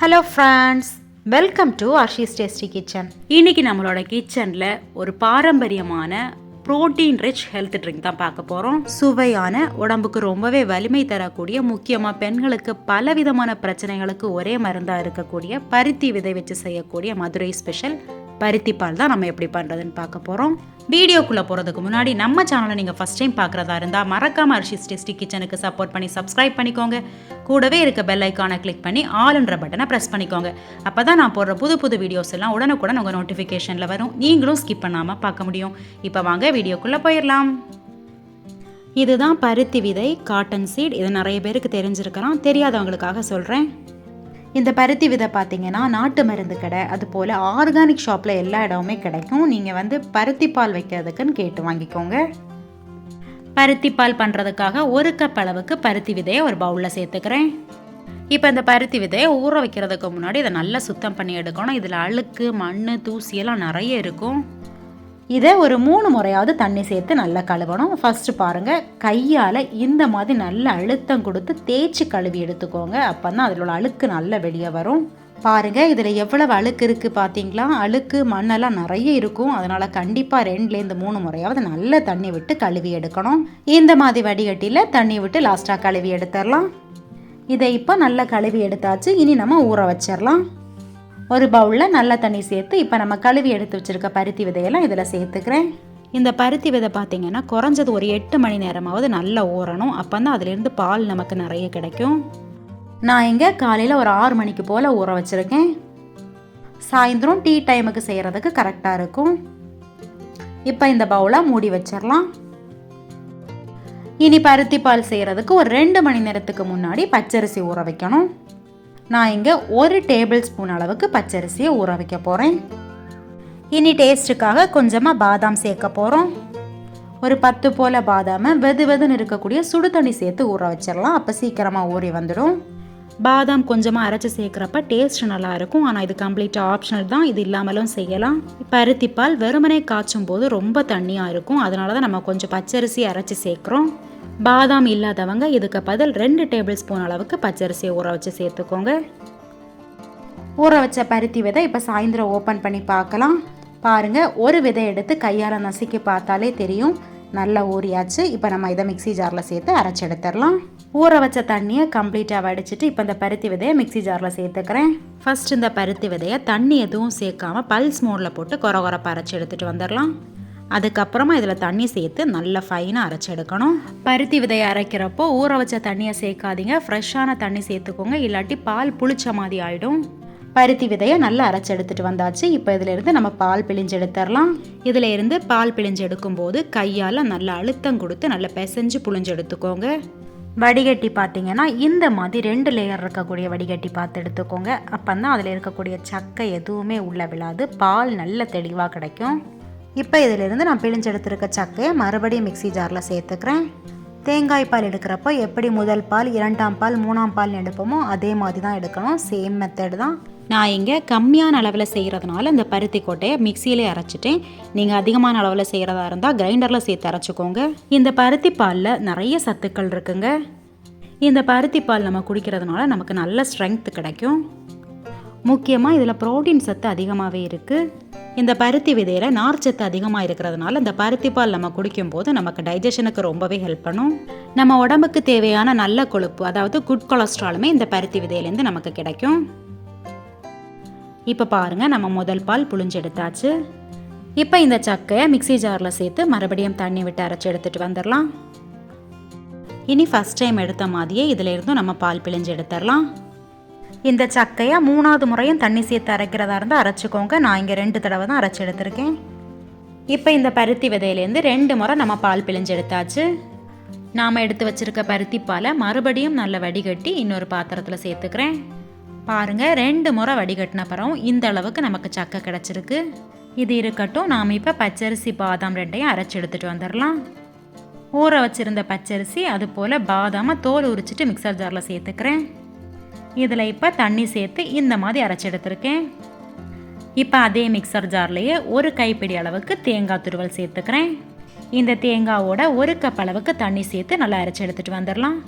Hello friends welcome to Ashi's tasty kitchen இன்றைக்கி நம்மளோட கிச்சனில் ஒரு பாரம்பரியமான புரோட்டீன் ரிச் ஹெல்த் ட்ரிங்க் தான் பார்க்க போகிறோம் சுவையான உடம்புக்கு ரொம்பவே வலிமை தரக்கூடிய முக்கியமாக பெண்களுக்கு பலவிதமான பிரச்சனைகளுக்கு ஒரே மருந்தாக இருக்கக்கூடிய பருத்தி விதை வச்சு செய்யக்கூடிய மதுரை ஸ்பெஷல் பருத்தி பால் தான் நம்ம எப்படி பண்ணுறதுன்னு பார்க்க போகிறோம் வீடியோக்குள்ளே போகிறதுக்கு முன்னாடி நம்ம சேனலை நீங்கள் ஃபஸ்ட் டைம் பார்க்குறதா இருந்தால் மறக்காமல் அர்ஷிஸ் டேஸ்டி கிச்சனுக்கு சப்போர்ட் பண்ணி சப்ஸ்கிரைப் பண்ணிக்கோங்க. கூடவே இருக்க பெல் ஐக்கானை கிளிக் பண்ணி ஆல்ன்ற பட்டனை ப்ரெஸ் பண்ணிக்கோங்க. அப்போ தான் நான் போடுற புது புது வீடியோஸ் எல்லாம் உடனுக்குடன் உங்கள் நோட்டிஃபிகேஷனில் வரும். நீங்களும் ஸ்கிப் பண்ணாமல் பார்க்க முடியும். இப்போ வாங்க வீடியோக்குள்ளே போயிடலாம். இதுதான் பருத்தி விதை காட்டன் சீட் இது நிறைய பேருக்கு தெரிஞ்சிருக்கலாம். தெரியாதவங்களுக்காக சொல்கிறேன் இந்த பருத்தி விதை பார்த்தீங்கன்னா நாட்டு மருந்து கடை. அது போல் ஆர்கானிக் ஷாப்பில் எல்லா இடமுமே கிடைக்கும். நீங்கள் வந்து பருத்தி பால் வைக்கிறதுக்குன்னு கேட்டு வாங்கிக்கோங்க. பருத்தி பால் பண்ணுறதுக்காக ஒரு கப் அளவுக்கு பருத்தி விதையை ஒரு பவுலில் சேர்த்துக்கிறேன். இப்போ இந்த பருத்தி விதையை ஊற வைக்கிறதுக்கு முன்னாடி இதை நல்லா சுத்தம் பண்ணி எடுக்கணும். இதில் அழுக்கு மண் தூசியெல்லாம் நிறைய இருக்கும். இதை ஒரு மூணு முறையாவது தண்ணி சேர்த்து நல்லா கழுவணும். ஃபஸ்ட்டு பாருங்கள் கையால் இந்த மாதிரி நல்ல அழுத்தம் கொடுத்து தேய்ச்சி கழுவி எடுத்துக்கோங்க. அப்போ தான் அதில் உள்ள அழுக்கு நல்லா வெளியே வரும். பாருங்கள் இதில் எவ்வளவு அழுக்கு இருக்குது பார்த்தீங்களா அழுக்கு மண்ணெல்லாம் நிறைய இருக்கும். அதனால் கண்டிப்பாக ரெண்டுலேருந்து மூணு முறையாவது நல்ல தண்ணி விட்டு கழுவி எடுக்கணும். இந்த மாதிரி வடிகட்டியில் தண்ணி விட்டு லாஸ்ட்டாக கழுவி எடுத்துடலாம். இதை இப்போ நல்லா கழுவி எடுத்தாச்சு. இனி நம்ம ஊற வச்சிடலாம். ஒரு பவுலில் நல்ல தண்ணி சேர்த்து இப்போ நம்ம கழுவி எடுத்து வச்சுருக்க பருத்தி விதையெல்லாம் இதில் சேர்த்துக்கிறேன். இந்த பருத்தி விதை பார்த்தீங்கன்னா குறைஞ்சது ஒரு எட்டு மணி நேரமாவது நல்லா ஊறணும். அப்போ தான் அதுலேருந்து பால் நமக்கு நிறைய கிடைக்கும். நான் இங்கே காலையில் ஒரு ஆறு மணிக்கு போல் ஊற வச்சுருக்கேன். சாயந்தரம் டீ டைமுக்கு செய்கிறதுக்கு கரெக்டாக இருக்கும். இப்போ இந்த பவுலை மூடி வச்சிடலாம் இனி பருத்தி பால் செய்கிறதுக்கு ஒரு ரெண்டு மணி நேரத்துக்கு முன்னாடி பச்சரிசி ஊற வைக்கணும். நான் இங்கே ஒரு டேபிள் ஸ்பூன் அளவுக்கு பச்சரிசியை ஊற வைக்க போகிறேன் இனி டேஸ்ட்டுக்காக கொஞ்சமாக பாதாம் சேர்க்க போகிறோம் ஒரு பத்து போல் பாதாமை வெது வெதுன்னு இருக்கக்கூடிய சுடு தண்ணி சேர்த்து ஊற வச்சிடலாம். அப்போ சீக்கிரமாக ஊறி வந்துடும். பாதாம் கொஞ்சமாக அரைச்சி சேர்க்குறப்ப டேஸ்ட் நல்லாயிருக்கும் ஆனால் இது கம்ப்ளீட்டாக ஆப்ஷனல் தான். இது இல்லாமலும் செய்யலாம். பருத்தி பால் வெறுமனே காய்ச்சும் போது ரொம்ப தண்ணியாக இருக்கும். அதனால தான் நம்ம கொஞ்சம் பச்சரிசி அரைச்சி சேர்க்குறோம். பாதாம் இல்லாதவங்க இதுக்கு பதில் ரெண்டு டேபிள் ஸ்பூன் அளவுக்கு பச்சரிசியை ஊற வச்சு சேர்த்துக்கோங்க. ஊற வச்ச பருத்தி விதை இப்போ சாயந்தரம் ஓப்பன் பண்ணி பார்க்கலாம். பாருங்கள் ஒரு விதை எடுத்து கையால் நசுக்கி பார்த்தாலே தெரியும். நல்லா ஊறியாச்சு. இப்போ நம்ம இதை மிக்ஸி ஜாரில் சேர்த்து அரைச்சி எடுத்துடலாம். ஊற வச்ச தண்ணியை கம்ப்ளீட்டாக வடிச்சிட்டு இப்போ இந்த பருத்தி விதையை மிக்ஸி ஜாரில் சேர்த்துக்கிறேன். ஃபஸ்ட் இந்த பருத்தி விதையை தண்ணி எதுவும் சேர்க்காம பல்ஸ் மோடில் போட்டு கொர கொரப்ப அரைச்சி எடுத்துகிட்டு வந்துடலாம். அதுக்கப்புறமா இதில் தண்ணி சேர்த்து நல்லா ஃபைனாக அரைச்சி எடுக்கணும் பருத்தி விதையை அரைக்கிறப்போ ஊற வச்ச தண்ணியை சேர்க்காதீங்க. ஃப்ரெஷ்ஷான தண்ணி சேர்த்துக்கோங்க. இல்லாட்டி பால் புளிச்ச மாதிரி ஆகிடும் பருத்தி விதையை நல்லா அரைச்சி எடுத்துகிட்டு வந்தாச்சு. இப்போ இதிலிருந்து நம்ம பால் பிழிஞ்சு எடுத்துடலாம் இதில் இருந்து பால் பிழிஞ்சு எடுக்கும்போது கையால் நல்லா அழுத்தம் கொடுத்து நல்லா பிசைஞ்சு புழிஞ்சு எடுத்துக்கோங்க வடிகட்டி பார்த்தீங்கன்னா இந்த மாதிரி ரெண்டு லேயர் இருக்கக்கூடிய வடிகட்டி பார்த்து எடுத்துக்கோங்க. அப்போ தான் அதில் இருக்கக்கூடிய சக்கை எதுவுமே உள்ள விழாது. பால் நல்ல தெளிவாக கிடைக்கும். இப்போ இதிலிருந்து நான் பிழிஞ்செடுத்திருக்க சக்கையை மறுபடியும் மிக்ஸி ஜாரில் சேர்த்துக்கிறேன். தேங்காய் பால் எடுக்கிறப்போ எப்படி முதல் பால் இரண்டாம் பால் மூணாம் பால் எடுப்போமோ அதே மாதிரி தான் எடுக்கணும். சேம் மெத்தட் தான். நான் இங்கே கம்மியான அளவில் செய்கிறதுனால இந்த பருத்தி கொட்டையை மிக்சியிலே அரைச்சிட்டேன். நீங்கள் அதிகமான அளவில் செய்கிறதா இருந்தால் கிரைண்டரில் சேர்த்து அரைச்சிக்கோங்க. இந்த பருத்தி பாலில் நிறைய சத்துக்கள் இருக்குங்க. இந்த பருத்தி பால் நம்ம குடிக்கிறதுனால நமக்கு நல்ல ஸ்ட்ரென்த் கிடைக்கும். முக்கியமாக இதில் புரோட்டீன் சத்து அதிகமாகவே இருக்குது இந்த பருத்தி விதையில் நார்ச்சத்து அதிகமாக இருக்கிறதுனால இந்த பருத்தி பால் நம்ம குடிக்கும்போது நமக்கு டைஜஷனுக்கு ரொம்பவே ஹெல்ப் பண்ணும். நம்ம உடம்புக்கு தேவையான நல்ல கொழுப்பு அதாவது குட் கொலஸ்ட்ராலுமே இந்த பருத்தி விதையிலேருந்து நமக்கு கிடைக்கும். இப்போ பாருங்கள் நம்ம முதல் பால் புழிஞ்சு எடுத்தாச்சு. இப்போ இந்த சக்கையை மிக்ஸி ஜாரில் சேர்த்து மறுபடியும் தண்ணி விட்டு அரைச்சி எடுத்துகிட்டு வந்துடலாம். இனி ஃபஸ்ட் டைம் எடுத்த மாதிரியே இதிலிருந்தும் நம்ம பால் பிழிஞ்சு எடுத்துடலாம். இந்த சக்கையை மூணாவது முறையும் தண்ணி சேர்த்து அரைக்கிறதா இருந்தால் அரைச்சிக்கோங்க. நான் இங்கே ரெண்டு தடவை தான் அரைச்சி எடுத்திருக்கேன். இப்போ இந்த பருத்தி விதையிலேருந்து ரெண்டு முறை நம்ம பால் பிழிஞ்சு எடுத்தாச்சு. நாம் எடுத்து வச்சிருக்க பருத்தி பாலை மறுபடியும் நல்ல வடிகட்டி இன்னொரு பாத்திரத்தில் சேர்த்துக்கிறேன். பாருங்கள் ரெண்டு முறை வடிகட்டின இந்த அளவுக்கு நமக்கு சக்கை கிடச்சிருக்கு. இது இருக்கட்டும் நாம் இப்போ பச்சரிசி பாதாம் ரெண்டையும் அரைச்சி எடுத்துகிட்டு வந்துடலாம். ஊற வச்சுருந்த பச்சரிசி அது போல் பாதாமை தோல் உரிச்சிட்டு மிக்சர் ஜாரில் சேர்த்துக்கிறேன். இதில் இப்போ தண்ணி சேர்த்து இந்த மாதிரி அரைச்சி எடுத்திருக்கேன். இப்போ அதே மிக்சர் ஜார்லேயே ஒரு கைப்பிடி அளவுக்கு தேங்காய் துருவல் சேர்த்துக்கிறேன். இந்த தேங்காவோட ஒரு கப் அளவுக்கு தண்ணி சேர்த்து நல்லா அரைச்சி எடுத்துகிட்டு வந்துடலாம்.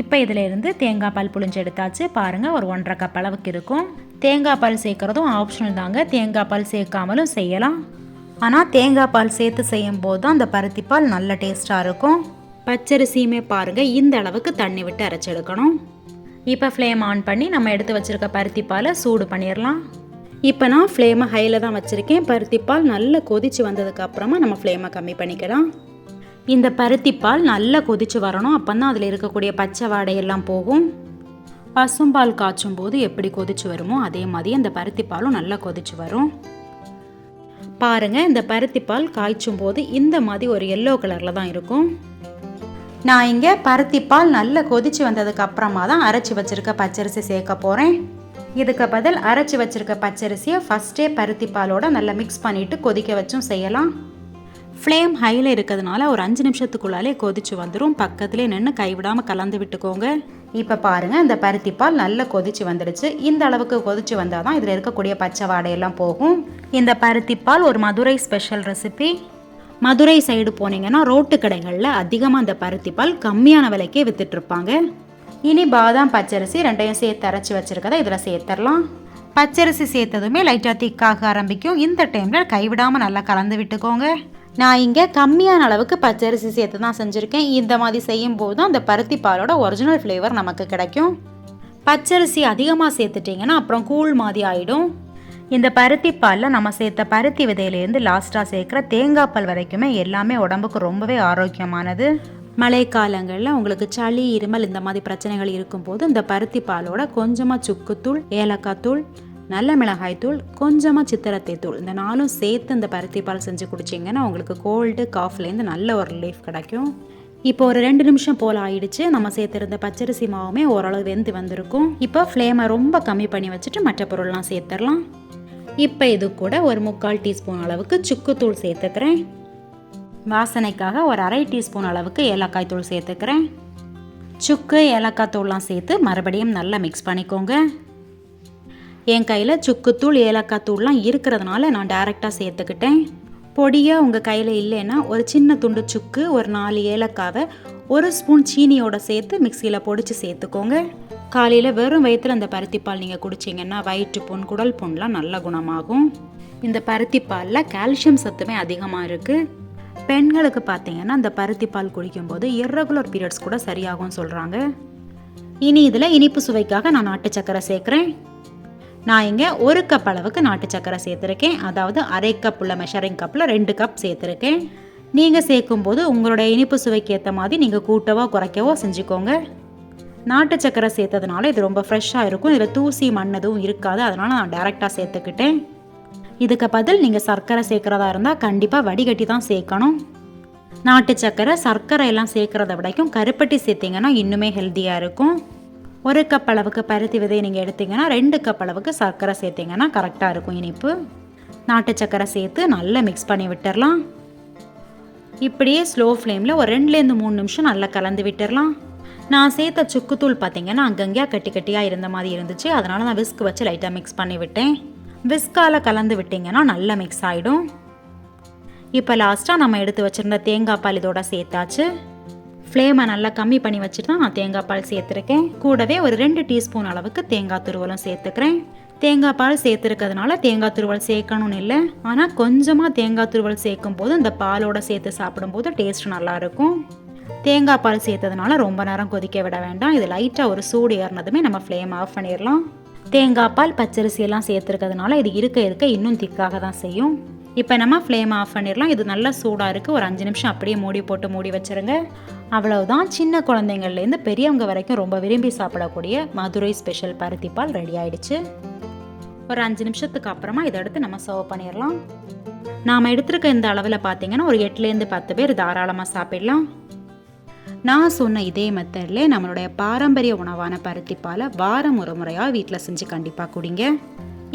இப்போ இதில் இருந்து தேங்காய் பால் புளிஞ்சு எடுத்தாச்சு. பாருங்கள் ஒரு ஒன்றரை கப் அளவுக்கு இருக்கும். தேங்காய் பால் சேர்க்குறதும் ஆப்ஷனல் தாங்க. தேங்காய் பால் சேர்க்காமலும் செய்யலாம். ஆனால் தேங்காய் பால் சேர்த்து செய்யும் போது தான் அந்த பருத்தி பால் நல்ல டேஸ்ட்டாக இருக்கும். பச்சரிசியுமே பாருங்கள் இந்த அளவுக்கு தண்ணி விட்டு அரைச்செடுக்கணும் இப்போ ஃப்ளேம் ஆன் பண்ணி நம்ம எடுத்து வச்சுருக்க பருத்தி பாலை சூடு பண்ணிடலாம். இப்போ நான் ஃப்ளேமை ஹையில் தான் வச்சுருக்கேன். பருத்திப்பால் நல்லா கொதிச்சு வந்ததுக்கு அப்புறமா நம்ம ஃப்ளேமை கம்மி பண்ணிக்கலாம். இந்த பருத்திப்பால் நல்லா கொதிச்சு வரணும். அப்போ தான் அதில் இருக்கக்கூடிய பச்சை வாடையெல்லாம் போகும். பசும்பால் காய்ச்சும் போது எப்படி கொதிச்சு வருமோ அதே மாதிரி அந்த பருத்திப்பாலும் நல்லா கொதிச்சு வரும். பாருங்க இந்த பருத்திப்பால் காய்ச்சும் போது இந்த மாதிரி ஒரு எல்லோ கலரில் தான் இருக்கும். நான் இங்கே பருத்திப்பால் நல்லா கொதிச்சு வந்ததுக்கு அப்புறமா தான் அரைச்சி வச்சிருக்க பச்சரிசி சேர்க்க போகிறேன் இதுக்கு பதில் அரைச்சி வச்சிருக்க பச்சரிசியை ஃபஸ்ட்டே பருத்தி பாலோட நல்லா மிக்ஸ் பண்ணிவிட்டு கொதிக்க வச்சும் செய்யலாம். ஃப்ளேம் ஹையில் இருக்கிறதுனால ஒரு அஞ்சு நிமிஷத்துக்குள்ளாலே கொதிச்சு வந்துடும் பக்கத்துலேயே நின்று கைவிடாமல் கலந்து விட்டுக்கோங்க. இப்போ பாருங்கள் இந்த பருத்தி பால் நல்லா கொதிச்சு வந்துடுச்சு. இந்த அளவுக்கு கொதிச்சு வந்தால் தான் இதில் இருக்கக்கூடிய பச்சை வாடையெல்லாம் போகும். இந்த பருத்தி பால் ஒரு Madurai special recipe Madurai side போனீங்கன்னா ரோட்டு கடைகளில் அதிகமாக அந்த பருத்திப்பால் கம்மியான விலைக்கே விற்றுட்ருப்பாங்க இனி பாதாம் பச்சரிசி ரெண்டையும் சேர்த்து அரைச்சி வச்சுருக்கதை இதில் சேர்த்துடலாம் பச்சரிசி சேர்த்ததுமே லைட்டாக திக்காக ஆரம்பிக்கும். இந்த டைமில் கைவிடாமல் நல்லா கலந்து விட்டுக்கோங்க. நான் இங்கே கம்மியான அளவுக்கு பச்சரிசி சேர்த்து தான் செஞ்சுருக்கேன். இந்த மாதிரி செய்யும் போது தான் அந்த பருத்தி பாலோட ஒரிஜினல் ஃப்ளேவர் நமக்கு கிடைக்கும். பச்சரிசி அதிகமாக சேர்த்துட்டிங்கன்னா அப்புறம் கூழ் மாதிரி ஆகிடும் இந்த பருத்தி பாலில் நம்ம சேர்த்த பருத்தி விதையிலேருந்து லாஸ்ட்டாக சேர்க்குற தேங்காய் பால் வரைக்குமே எல்லாமே உடம்புக்கு ரொம்பவே ஆரோக்கியமானது. மழை காலங்களில் உங்களுக்கு சளி இருமல் இந்த மாதிரி பிரச்சனைகள் இருக்கும்போது இந்த பருத்தி பாலோட கொஞ்சமாக சுக்குத்தூள் ஏலக்காய் தூள் நல்ல மிளகாய் தூள் கொஞ்சமாக சித்திரத்தை தூள் இந்த நாலும் சேர்த்து இந்த பருத்தி பால் செஞ்சு குடிச்சிங்கன்னா உங்களுக்கு கோல்டு காஃப்லேருந்து நல்ல ஒரு ரிலீஃப் கிடைக்கும். இப்போ ஒரு ரெண்டு நிமிஷம் போல் ஆயிடுச்சு. நம்ம சேர்த்துருந்த பச்சரிசி மாவுமே ஓரளவு வெந்து வந்திருக்கும். இப்போ ஃப்ளேமை ரொம்ப கம்மி பண்ணி வச்சுட்டு மற்ற பொருள்லாம் சேர்த்துடலாம். இப்போ இது கூட ஒரு முக்கால் டீஸ்பூன் அளவுக்கு சுக்குத்தூள் சேர்த்துக்கிறேன். வாசனைக்காக ஒரு அரை டீஸ்பூன் அளவுக்கு ஏலக்காய் தூள் சேர்த்துக்கிறேன். சுக்கு ஏலக்காய் தூள்லாம் சேர்த்து மறுபடியும் நல்லா மிக்ஸ் பண்ணிக்கோங்க. என் கையில் சுக்குத்தூள் ஏலக்காய் தூள்லாம் இருக்கிறதுனால நான் டேரெக்டாக சேர்த்துக்கிட்டேன். பொடியாக உங்கள் கையில் இல்லைன்னா ஒரு சின்ன துண்டு சுக்கு ஒரு நாலு ஏலக்காவை ஒரு ஸ்பூன் சீனியோட சேர்த்து மிக்சியில் பொடிச்சு சேர்த்துக்கோங்க. காலையில் வெறும் வயிற்றில் அந்த பருத்திப்பால் நீங்கள் குடிச்சிங்கன்னா வயிற்று புண் குடல் புண்லாம் நல்ல குணமாகும். இந்த பருத்திப்பாலில் கால்சியம் சத்துமே அதிகமாக இருக்குது பெண்களுக்கு பார்த்தீங்கன்னா அந்த பருத்திப்பால் குடிக்கும்போது இர்ரெகுலர் பீரியட்ஸ் கூட சரியாகும்னு சொல்கிறாங்க இனி இதில் இனிப்பு சுவைக்காக நான் நாட்டு சக்கரை சேர்க்குறேன். நான் இங்கே ஒரு கப் அளவுக்கு நாட்டு சக்கரை சேர்த்துருக்கேன். அதாவது அரை கப் உள்ள மெஷரிங் கப்பில் ரெண்டு கப் சேர்த்துருக்கேன். நீங்கள் சேர்க்கும்போது உங்களுடைய இனிப்பு சுவைக்கு ஏற்ற மாதிரி நீங்கள் கூட்டவோ குறைக்கவோ செஞ்சுக்கோங்க. நாட்டு சக்கரை சேர்த்ததுனால இது ரொம்ப ஃப்ரெஷ்ஷாக இருக்கும். இதில் தூசி மண் எதுவும் இருக்காது. அதனால் நான் டேரெக்டாக சேர்த்துக்கிட்டேன். இதுக்கு பதில் நீங்கள் சர்க்கரை சேர்க்குறதா இருந்தால் கண்டிப்பாக வடிகட்டி தான் சேர்க்கணும். நாட்டு சர்க்கரை சர்க்கரை எல்லாம் சேர்க்குறத விடைக்கும் கருப்பட்டி சேர்த்திங்கன்னா இன்னுமே ஹெல்த்தியாக இருக்கும். ஒரு கப் அளவுக்கு பருத்தி விதையை நீங்கள் எடுத்தீங்கன்னா ரெண்டு கப் அளவுக்கு சர்க்கரை சேர்த்திங்கன்னா கரெக்டாக இருக்கும் இனிப்பு. நாட்டு சர்க்கரை சேர்த்து நல்லா மிக்ஸ் பண்ணி விட்டுடலாம் இப்படியே ஸ்லோ ஃப்ளேமில் ஒரு ரெண்டுலேருந்து மூணு நிமிஷம் நல்லா கலந்து விட்டுடலாம் நான் சேர்த்த சுக்குத்தூள் பார்த்தீங்கன்னா அங்கங்கேயா கட்டி கட்டியாக இருந்த மாதிரி இருந்துச்சு. அதனால் நான் விஸ்க் வச்சு லைட்டாக மிக்ஸ் பண்ணி விட்டேன். விஸ்கால் கலந்து விட்டிங்கன்னா நல்லா மிக்ஸ் ஆகிடும் இப்போ லாஸ்ட்டாக நம்ம எடுத்து வச்சுருந்த தேங்காய் பால் இதோட சேர்த்தாச்சு. ஃப்ளேமை நல்லா கம்மி பண்ணி வச்சுட்டு தான் நான் தேங்காய் பால் சேர்த்துருக்கேன். கூடவே ஒரு ரெண்டு டீஸ்பூன் அளவுக்கு தேங்காய் துருவலும் சேர்த்துக்கிறேன். தேங்காய் பால் சேர்த்துருக்கிறதுனால தேங்காய் துருவல் சேர்க்கணும்னு இல்லை. ஆனால் கொஞ்சமாக தேங்காய் துருவல் சேர்க்கும் போது இந்த பாலோட சேர்த்து சாப்பிடும்போது டேஸ்ட் நல்லாயிருக்கும். தேங்காய் பால் சேர்த்ததுனால ரொம்ப நேரம் கொதிக்க விட வேண்டாம். இது லைட்டாக ஒரு சூடு ஏறினதுமே நம்ம ஃப்ளேம் ஆஃப் பண்ணிடலாம். தேங்காய் பால் பச்சரிசி எல்லாம் சேர்த்துருக்கிறதுனால இது இருக்க இருக்க இன்னும் திக்காக தான் செய்யும். இப்போ நம்ம ஃப்ளேம் ஆஃப் பண்ணிடலாம். இது நல்லா சூடாக இருக்குது ஒரு அஞ்சு நிமிஷம் அப்படியே மூடி போட்டு மூடி வச்சுருங்க. அவ்வளவுதான். சின்ன குழந்தைங்கள்லேருந்து பெரியவங்க வரைக்கும் ரொம்ப விரும்பி சாப்பிடக்கூடிய மதுரை ஸ்பெஷல் பருத்தி பால் ரெடி ஆயிடுச்சு. ஒரு அஞ்சு நிமிஷத்துக்கு அப்புறமா இதை எடுத்து நம்ம சர்வ் பண்ணிடலாம். நாம் எடுத்திருக்க இந்த அளவில் பார்த்தீங்கன்னா ஒரு எட்டுலேருந்து பத்து பேர் தாராளமாக சாப்பிடலாம். நான் சொன்ன இதே மெத்தட்ல நம்மளுடைய பாரம்பரிய உணவான பருத்திப்பாலை வாரம் ஒரு முறையாக வீட்டில் செஞ்சு கண்டிப்பாக குடிங்க.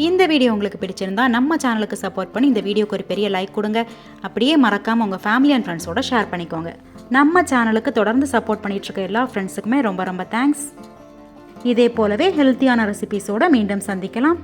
இந்த வீடியோ உங்களுக்கு பிடிச்சிருந்தா நம்ம சேனலுக்கு சப்போர்ட் பண்ணி இந்த வீடியோக்கு ஒரு பெரிய லைக் கொடுங்க. அப்படியே மறக்காமல் உங்கள் ஃபேமிலி அண்ட் ஃப்ரெண்ட்ஸோட ஷேர் பண்ணிக்கோங்க. நம்ம சேனலுக்கு தொடர்ந்து சப்போர்ட் பண்ணிட்டு இருக்க எல்லா ஃப்ரெண்ட்ஸுக்குமே ரொம்ப ரொம்ப தேங்க்ஸ் இதே போலவே ஹெல்த்தியான ரெசிபிஸோட மீண்டும் சந்திக்கலாம்.